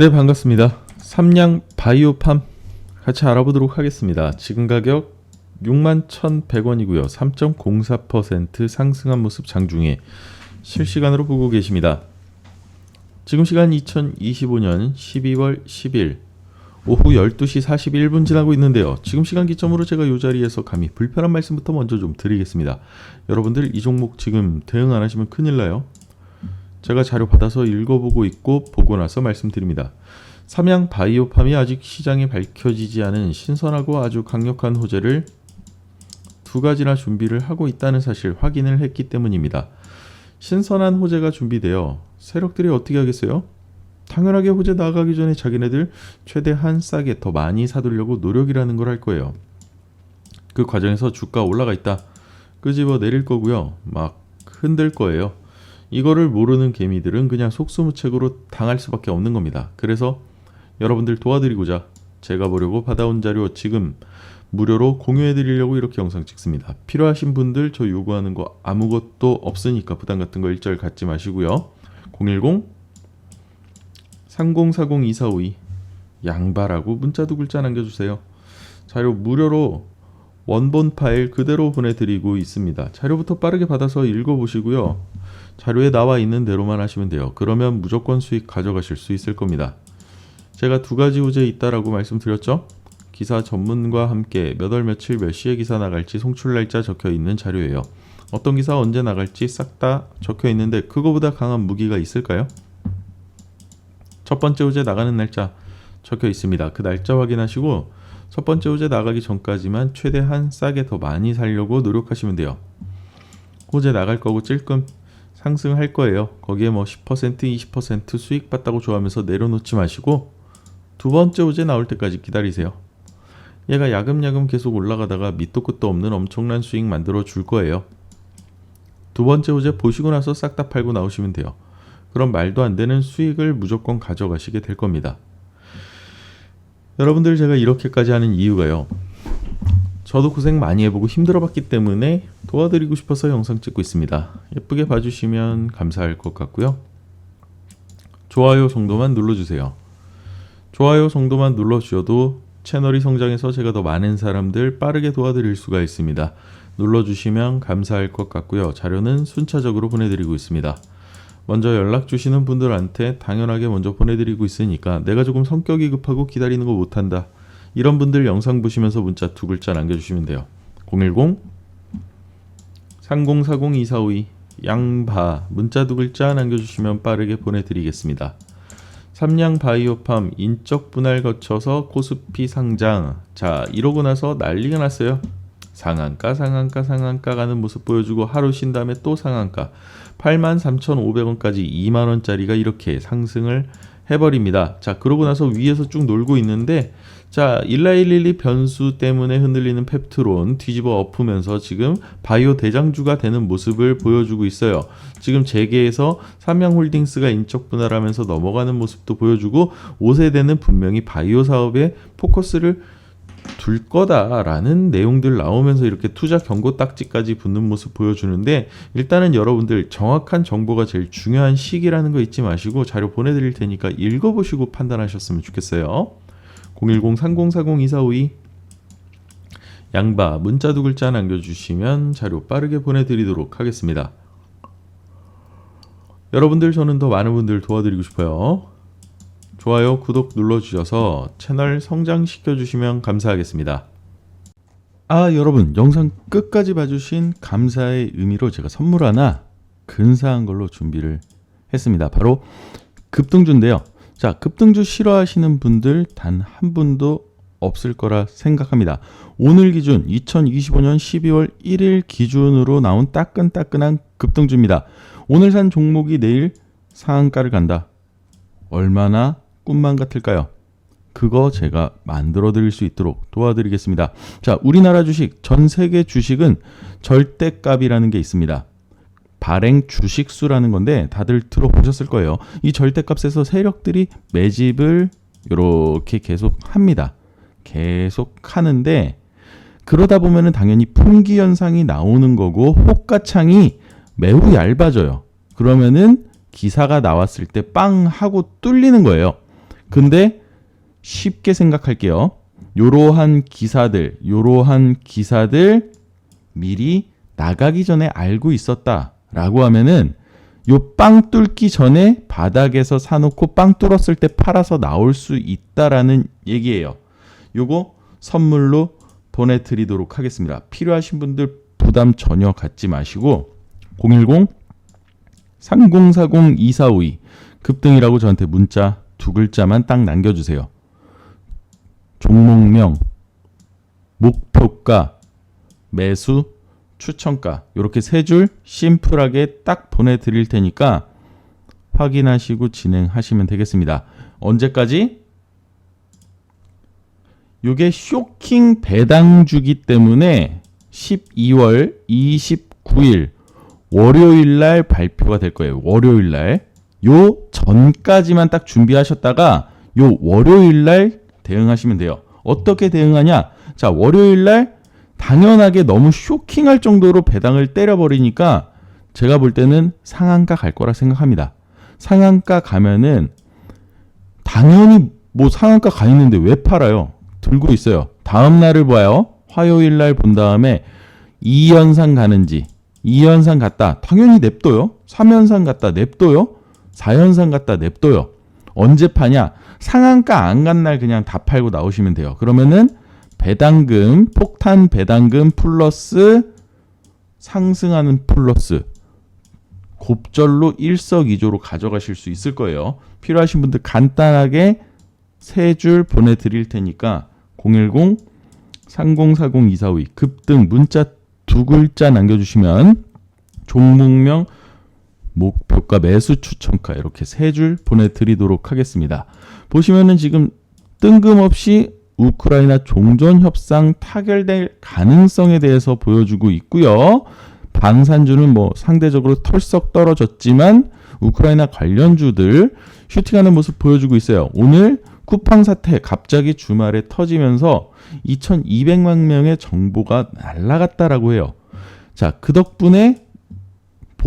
네, 반갑습니다. 삼양 바이오팜 같이 알아보도록 하겠습니다. 지금 가격 61,100원이고요. 3.04% 상승한 모습 장중에 실시간으로 보고 계십니다. 지금 시간 2025년 12월 10일 오후 12시 41분 지나고 있는데요. 지금 시간 기점으로 제가 이 자리에서 감히 불편한 말씀부터 먼저 좀 드리겠습니다. 여러분들 이 종목 지금 대응 안 하시면 큰일 나요. 제가 자료 받아서 읽어보고 있고 보고 나서 말씀드립니다. 삼양 바이오팜이 아직 시장에 밝혀지지 않은 신선하고 아주 강력한 호재를 두 가지나 준비를 하고 있다는 사실 확인을 했기 때문입니다. 신선한 호재가 준비되어 세력들이 어떻게 하겠어요? 당연하게 호재 나가기 전에 자기네들 최대한 싸게 더 많이 사두려고 노력이라는 걸 할 거예요. 그 과정에서 주가 올라가 있다. 끄집어 내릴 거고요. 막 흔들 거예요. 이거를 모르는 개미들은 그냥 속수무책으로 당할 수밖에 없는 겁니다. 그래서 여러분들 도와드리고자 제가 보려고 받아온 자료 지금 무료로 공유해 드리려고 이렇게 영상 찍습니다. 필요하신 분들 저 요구하는 거 아무것도 없으니까 부담 같은 거 일절 갖지 마시고요. 010 30402452 양바라고 문자 두 글자 남겨주세요. 자료 무료로 원본 파일 그대로 보내드리고 있습니다. 자료부터 빠르게 받아서 읽어보시고요. 자료에 나와 있는 대로만 하시면 돼요. 그러면 무조건 수익 가져가실 수 있을 겁니다. 제가 두 가지 호재 있다라고 말씀드렸죠? 기사 전문과 함께 몇 월 며칠 몇 시에 기사 나갈지 송출 날짜 적혀 있는 자료예요. 어떤 기사 언제 나갈지 싹 다 적혀 있는데 그거보다 강한 무기가 있을까요? 첫 번째 호재 나가는 날짜 적혀 있습니다. 그 날짜 확인하시고 첫 번째 호재 나가기 전까지만 최대한 싸게 더 많이 살려고 노력하시면 돼요. 호재 나갈 거고 찔끔 상승할 거예요. 거기에 뭐 10% 20% 수익 봤다고 좋아하면서 내려놓지 마시고 두 번째 호재 나올 때까지 기다리세요. 얘가 야금야금 계속 올라가다가 밑도 끝도 없는 엄청난 수익 만들어 줄 거예요. 두 번째 호재 보시고 나서 싹 다 팔고 나오시면 돼요. 그럼 말도 안 되는 수익을 무조건 가져가시게 될 겁니다. 여러분들 제가 이렇게까지 하는 이유가요. 저도 고생 많이 해보고 힘들어봤기 때문에 도와드리고 싶어서 영상 찍고 있습니다. 예쁘게 봐주시면 감사할 것 같고요. 좋아요 정도만 눌러주세요. 좋아요 정도만 눌러주셔도 채널이 성장해서 제가 더 많은 사람들 빠르게 도와드릴 수가 있습니다. 눌러주시면 감사할 것 같고요. 자료는 순차적으로 보내드리고 있습니다. 먼저 연락 주시는 분들한테 당연하게 먼저 보내드리고 있으니까 내가 조금 성격이 급하고 기다리는 거 못한다. 이런 분들 영상 보시면서 문자 두 글자 남겨주시면 돼요. 010 30402452 양바 문자 두 글자 남겨주시면 빠르게 보내드리겠습니다. 삼양 바이오팜 인적 분할 거쳐서 코스피 상장. 자 이러고 나서 난리가 났어요. 상한가 상한가 상한가 가는 모습 보여주고 하루 쉰 다음에 또 상한가 83,500원까지 2만원짜리가 이렇게 상승을 해버립니다. 자 그러고 나서 위에서 쭉 놀고 있는데 자19112 변수 때문에 흔들리는 펩트론 뒤집어 엎으면서 지금 바이오 대장주가 되는 모습을 보여주고 있어요. 지금 재계에서 삼양홀딩스가 인적 분할하면서 넘어가는 모습도 보여주고 5세대는 분명히 바이오 사업에 포커스를 둘 거다라는 내용들 나오면서 이렇게 투자 경고 딱지까지 붙는 모습 보여주는데 일단은 여러분들 정확한 정보가 제일 중요한 시기라는 거 잊지 마시고 자료 보내드릴 테니까 읽어보시고 판단하셨으면 좋겠어요. 010-3040-2452 양바 문자 두 글자 남겨주시면 자료 빠르게 보내드리도록 하겠습니다. 여러분들 저는 더 많은 분들 도와드리고 싶어요. 좋아요, 구독 눌러주셔서 채널 성장시켜 주시면 감사하겠습니다. 아, 여러분, 영상 끝까지 봐주신 감사의 의미로 제가 선물 하나 근사한 걸로 준비를 했습니다. 바로 급등주인데요. 자, 급등주 싫어하시는 분들 단 한 분도 없을 거라 생각합니다. 오늘 기준 2025년 12월 1일 기준으로 나온 따끈따끈한 급등주입니다. 오늘 산 종목이 내일 상한가를 간다. 얼마나 꿈만 같을까요? 그거 제가 만들어 드릴 수 있도록 도와드리겠습니다. 자, 우리나라 주식, 전 세계 주식은 절대값이라는 게 있습니다. 발행 주식수라는 건데 다들 들어보셨을 거예요. 이 절대값에서 세력들이 매집을 이렇게 계속 합니다. 계속 하는데 그러다 보면은 당연히 풍기 현상이 나오는 거고 호가창이 매우 얇아져요. 그러면은 기사가 나왔을 때 빵 하고 뚫리는 거예요. 근데 쉽게 생각할게요. 요러한 기사들, 요러한 기사들 미리 나가기 전에 알고 있었다라고 하면은 요 빵 뚫기 전에 바닥에서 사놓고 빵 뚫었을 때 팔아서 나올 수 있다라는 얘기예요. 요거 선물로 보내드리도록 하겠습니다. 필요하신 분들 부담 전혀 갖지 마시고 010 3040 2452 급등이라고 저한테 문자 두 글자만 딱 남겨주세요. 종목명, 목표가, 매수, 추천가 이렇게 세 줄 심플하게 딱 보내드릴 테니까 확인하시고 진행하시면 되겠습니다. 언제까지? 이게 쇼킹 배당주기 때문에 12월 29일 월요일 날 발표가 될 거예요. 월요일 날. 요 전까지만 딱 준비하셨다가 요 월요일 날 대응하시면 돼요. 어떻게 대응하냐? 자, 월요일 날 당연하게 너무 쇼킹할 정도로 배당을 때려버리니까 제가 볼 때는 상한가 갈 거라 생각합니다. 상한가 가면은 당연히 뭐 상한가 가 있는데 왜 팔아요? 들고 있어요. 다음 날을 봐요. 화요일 날 본 다음에 2연상 가는지 2연상 갔다. 당연히 냅둬요. 3연상 갔다 냅둬요. 4연상 갔다 냅둬요. 언제 파냐? 상한가 안 간 날 그냥 다 팔고 나오시면 돼요. 그러면은 배당금, 폭탄 배당금 플러스 상승하는 플러스 곱절로 일석이조로 가져가실 수 있을 거예요. 필요하신 분들 간단하게 세 줄 보내드릴 테니까 010 3040 2452 급등 문자 두 글자 남겨주시면 종목명 목표가 매수 추천가 이렇게 세 줄 보내드리도록 하겠습니다. 보시면은 지금 뜬금없이 우크라이나 종전 협상 타결될 가능성에 대해서 보여주고 있고요. 방산주는 뭐 상대적으로 털썩 떨어졌지만 우크라이나 관련주들 슈팅하는 모습 보여주고 있어요. 오늘 쿠팡 사태 갑자기 주말에 터지면서 2,200만 명의 정보가 날라갔다라고 해요. 자, 그 덕분에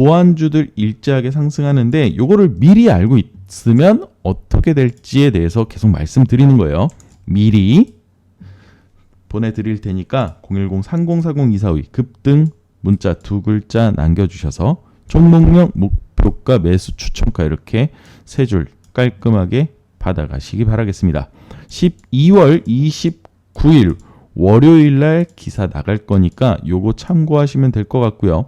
보안주들 일제하게 상승하는데 요거를 미리 알고 있으면 어떻게 될지에 대해서 계속 말씀드리는 거예요. 미리 보내드릴 테니까 010-3040-242 급등 문자 두 글자 남겨주셔서 종목명 목표가 매수 추천가 이렇게 세 줄 깔끔하게 받아가시기 바라겠습니다. 12월 29일 월요일 날 기사 나갈 거니까 요거 참고하시면 될 것 같고요.